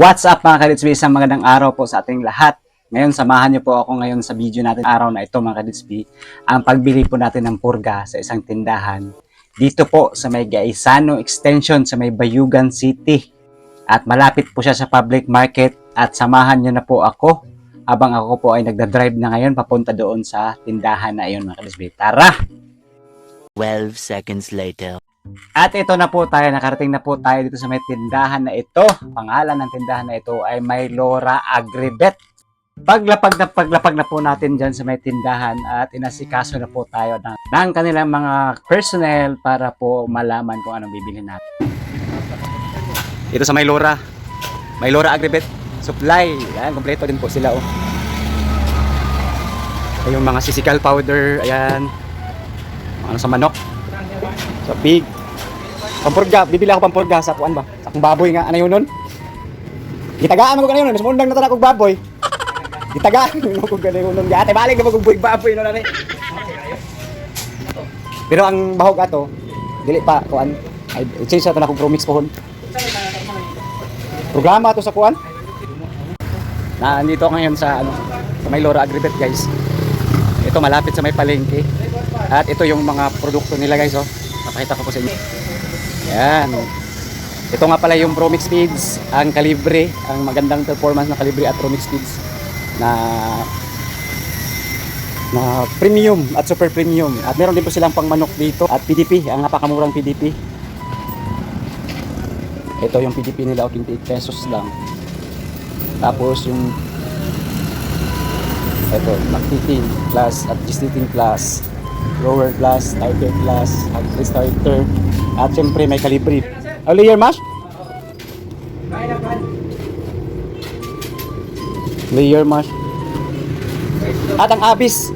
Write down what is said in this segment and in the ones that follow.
What's up mga kaditsbi? Isang magandang araw po sa ating lahat. Ngayon, samahan niyo po ako ngayon sa video natin araw na ito mga kaditsbi. Ang pagbili po natin ng purga sa isang tindahan. Dito po sa may Gaisano Extension sa may Bayugan City. At malapit po siya sa public market at samahan niyo na po ako habang ako po ay nagda-drive na ngayon papunta doon sa tindahan na iyon mga kaditsbi. Tara! 12 seconds later. At ito na po tayo, nakarating na po tayo dito sa may tindahan na ito. Pangalan ng tindahan na ito ay May Lora Agribet. Paglapag na paglapag na po natin dyan sa may tindahan at inasikaso na po tayo ng, ng kanilang mga personnel para po malaman kung anong bibili natin. Ito sa May Lora. May Lora Agribet Supply. Ayan, kompleto din po sila oh. Ay, mga sisikal powder, ayan. Ano sa manok. Sa pig. Pampurga, bibili ako pampurga sa kuan ba? Sa akong baboy nga, ano yun nun? Gitagaan mo ko na yun, mas mundang na tala kong baboy. Gitagaan mo ganun yun nun. Ate, balik na mo kong baboy nun, ano Pero ang bahog ato, dili pa, kuan. Ay, change na ito na akong promix pohon. Programa to sa kuan. Na nandito ako ngayon sa ano, sa may Lora Agribet guys. Ito malapit sa may palengke. At ito yung mga produkto nila guys oh. Papakita ko po sa inyo. Yan. Ito nga pala yung Promix Speeds, ang kalibre, ang magandang performance ng kalibre at Promix Speeds na na premium at super premium. At meron din po silang pangmanok dito at PDP, ang napakamurang PDP. Ito yung PDP nila, o 28 pesos lang. Tapos yung ito, Mac-15 Plus at G-Stiting Plus Rower Plus, Starter Plus, at Starter at syempre may kalibre. Oh, layer mash? Layer mash. At ang abis.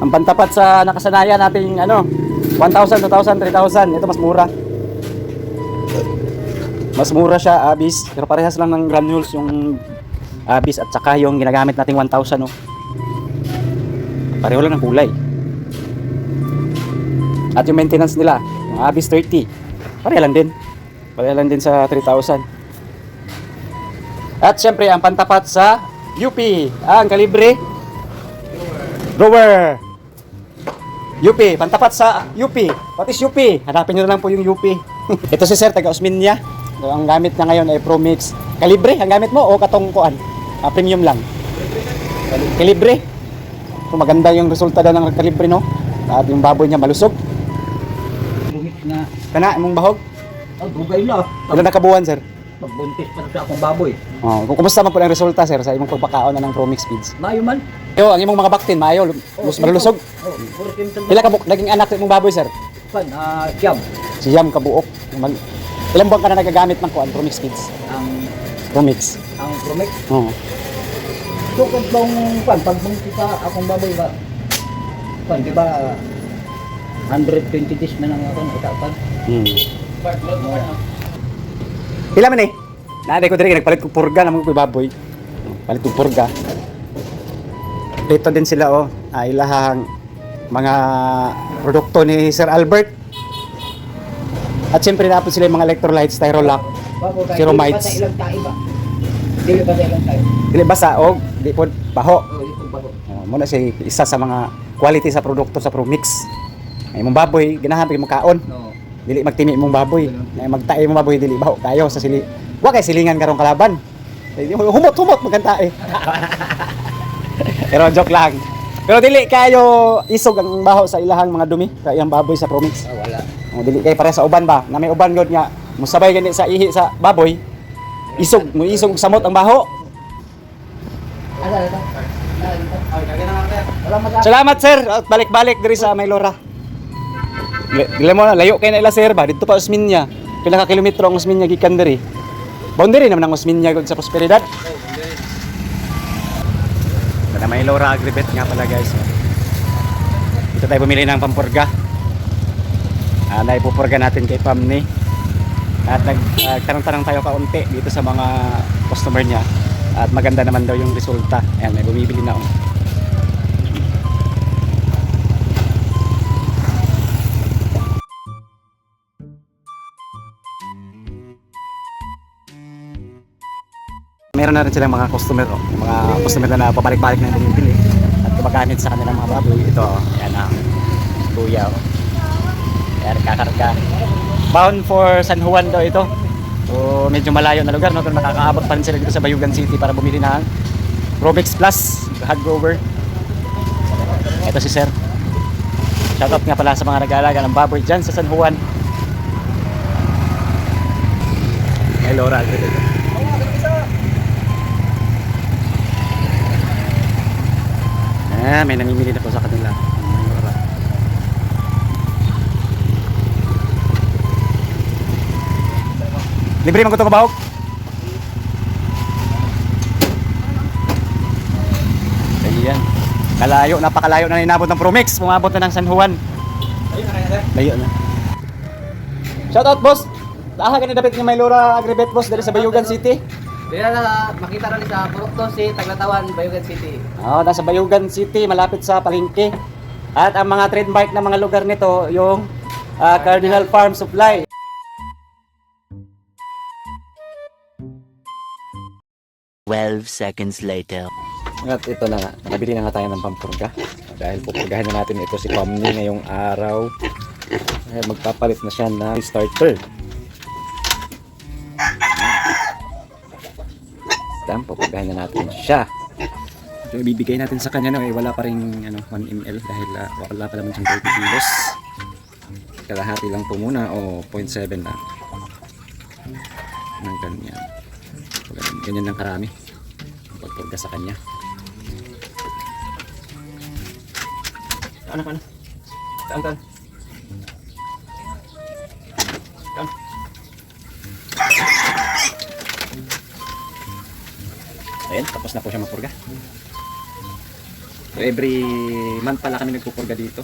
Ang pantapat sa nakasanayan nating ano, 1,000, 2,000, 3,000. Ito mas mura. Mas mura siya, abis. Pero parehas lang ng granules yung abis at saka yung ginagamit nating 1,000 no. Pareho lang ng kulay. At yung maintenance nila, yung abis 30. Pareho lang din. Pareho lang din sa 3,000. At syempre, ang pantapat sa UP, ang kalibre Grower. UP, pantapat sa UP. Pati UP. Hanapin nyo na lang po yung UP. Ito si Sir, taga Osminya. Ang gamit niya ngayon ay Promix. Kalibre, ang gamit mo o katong kuan? Ah, premium lang. Kalibre. So, maganda yung resulta daw ng kalibre, no? At yung baboy niya malusog. Kana, imong bahog? Oh, dugay na. Ilan nakabuwan, sir? Pagbuntis pa sa akong baboy. Oh, kung kumusta man po ang resulta, sir, sa imong pagpakaon na ng Promix Feeds? Mayo man. Yo, ang imong mga baktin, maayo, lus malusog. Oh. Pila ka naging anak sa imong baboy, sir? Pan, ah, siyam. Siyam kabuok. Mag Ilang buwan ka na nagagamit ng kuan Promix Feeds? Ang, Promix. ang promix. Oo. So, kung bang, pan, pagbuntis sa akong baboy ba? Pan, di ba, 120 days na lang ako nakapan. Hmm. Pila man eh? Nanay ko diri nagpalit ko purga naman ko baboy. Palit ko purga. Dito din sila oh, ay lahang mga produkto ni Sir Albert. At siyempre na sila yung mga electrolytes, tayo, Zero dili mites. sa ilang tayo ba? Dili pa sa ilang tayo. Dili basa og di po baho. Oh, dito bago. Oh, muna si isa sa mga quality sa produkto sa Promix. Ay mong baboy ganahan pag makaon. No. dili magtimi mong baboy. Ay magtae mong baboy dili baho. Kayo sa sili wa kay silingan karong kalaban. Eh, humot humot magantae pero joke lang. Pero dili kayo isog ang baho sa ilahang mga dumi sa iyang baboy sa promix Ah, wala. oh, dili kay pare sa uban ba? Na may uban gud nga musabay gani sa ihi sa baboy. Isog mo isog og samot ang baho. Salamat sir. At balik-balik diri sa Maylora Dili mo na layo kay na ila sir. Ba dito pa Osminya. Pila ka kilometro ang Osminya gikan diri. Boundary naman ang Osminya gud sa Prosperidad. Kada may Laura Agribet nga pala guys. Dito tayo bumili ng pampurga Ah, naipupurga natin kay Pamni At nag ah, tanong-tanong tayo kaunti dito sa mga customer niya. At maganda naman daw yung resulta. Ayan, may bumibili na ako meron na rin silang mga customer, oh. mga customer na pabalik-balik na bumibili at gumagamit sa kanilang mga baboy. Ito, oh. yan ah. Kuya, oh. Yan, kakarga. Bound for San Juan daw ito. So, medyo malayo na lugar, no? Pero makakaabot pa rin sila dito sa Bayugan City para bumili ng Robex Plus, hog grower. Ito si Sir. Shoutout nga pala sa mga nag-aalaga ng baboy dyan sa San Juan. May Laura ito. Ah, may namimili na po sa kanila. Libre man ko ito kabahog? Ayan. Kalayo, napakalayo na inabot ng Promix. Pumabot na ng San Juan. Layo na. Shoutout boss! Aha ka ni dapat ni Maylora Agribet boss dari sa Bayugan City. Dila na makita rin sa Purokto si Taglatawan, Bayugan City. Oh, nasa Bayugan City, malapit sa Palengke. At ang mga trademark na mga lugar nito, yung ah, Cardinal Farm Supply. Twelve seconds later. At ito na nga, nabili na nga tayo ng pampurga. Dahil pupurgahin na natin ito si Pamni ngayong araw. Ay, magpapalit na siya ng starter. Dam, pupurgahin na natin siya. So, ibibigay natin sa kanya no, eh, wala pa rin ano, 1 ml dahil ah, wala pa naman siyang 30 kilos. Kalahati lang po muna o 0.7 lang. Ng ganyan. Ganyan, ganyan lang karami. Pagpurga sa kanya. Ano, ano? Saan, saan? Saan? Ayan, tapos na po siya magpurga. So every month pala kami nagpupurga dito.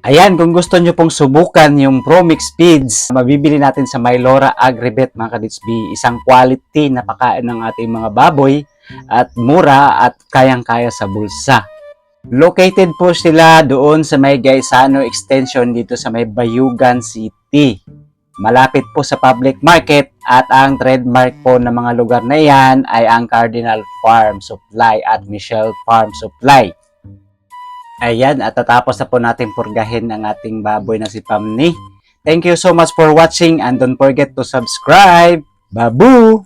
Ayan, kung gusto nyo pong subukan yung Promix Feeds, mabibili natin sa Mylora Agribet mga kaditsbi. Isang quality na pakain ng ating mga baboy at mura at kayang-kaya sa bulsa. Located po sila doon sa may Gaisano Extension dito sa may Bayugan City. Malapit po sa public market at ang trademark po ng mga lugar na yan ay ang Cardinal Farm Supply at Michelle Farm Supply. Ayan, at tatapos na po natin purgahin ang ating baboy na si Pamni. Thank you so much for watching and don't forget to subscribe. Babu!